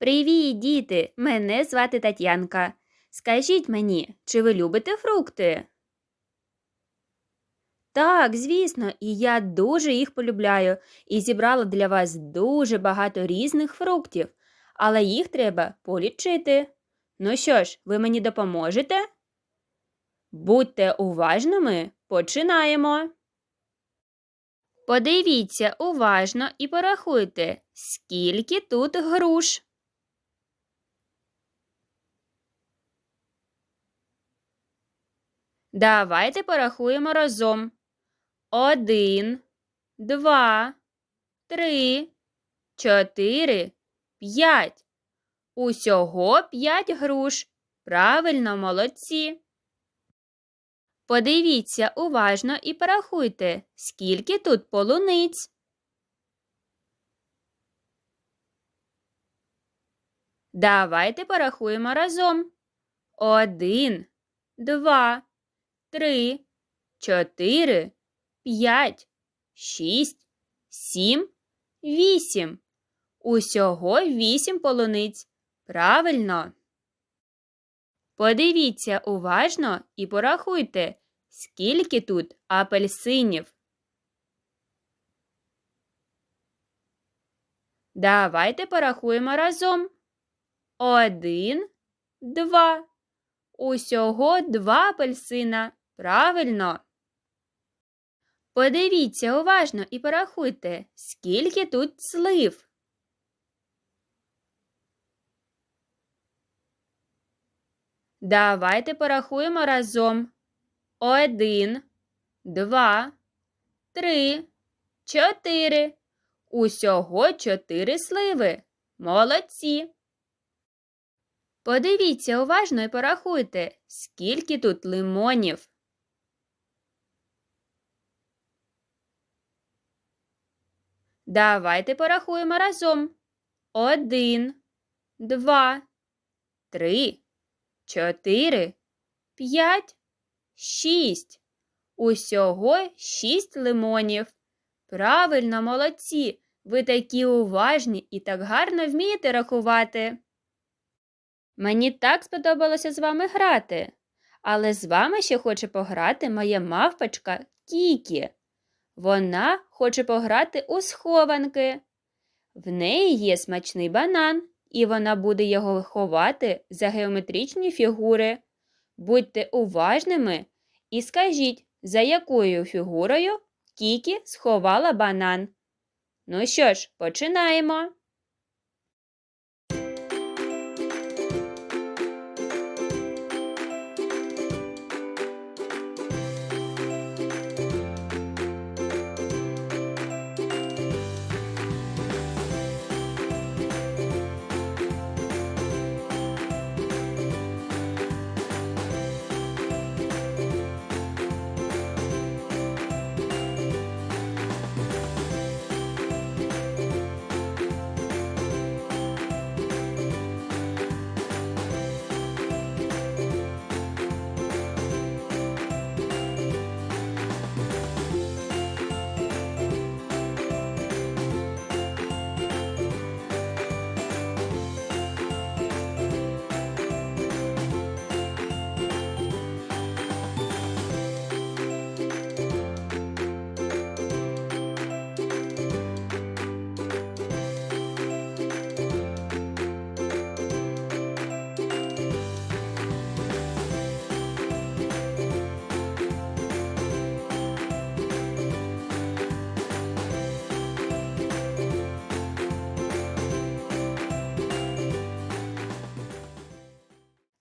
Привіт, діти! Мене звати Тетянка. Скажіть мені, чи ви любите фрукти? Так, звісно, і я дуже їх полюбляю і зібрала для вас дуже багато різних фруктів, але їх треба полічити. Ну що ж, ви мені допоможете? Будьте уважними, починаємо. Подивіться уважно і порахуйте, скільки тут груш. Давайте порахуємо разом. Один, два, три, чотири, п'ять. Усього п'ять груш. Правильно, молодці. Подивіться уважно і порахуйте, скільки тут полуниць. Давайте порахуємо разом. Один, два, три, чотири, п'ять, шість, сім, вісім. Усього вісім полуниць. Правильно. Подивіться уважно і порахуйте, скільки тут апельсинів. Давайте порахуємо разом. Один, два. Усього два апельсина. Правильно. Подивіться уважно і порахуйте, скільки тут слив. Давайте порахуємо разом. Один, два, три, чотири. Усього чотири сливи. Молодці. Подивіться уважно і порахуйте, скільки тут лимонів. Давайте порахуємо разом. Один, два, три, чотири, п'ять, шість. Усього шість лимонів. Правильно, молодці. Ви такі уважні і так гарно вмієте рахувати. Мені так сподобалося з вами грати, але з вами ще хоче пограти моя мавпочка Кікі. Вона хоче пограти у схованки. В неї є смачний банан, і вона буде його ховати за геометричні фігури. Будьте уважними і скажіть, за якою фігурою Кікі сховала банан. Ну що ж, починаємо.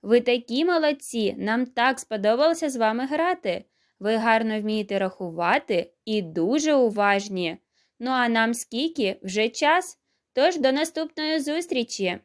Ви такі молодці! Нам так сподобалося з вами грати. Ви гарно вмієте рахувати і дуже уважні. Ну а нам скільки вже час. Тож до наступної зустрічі!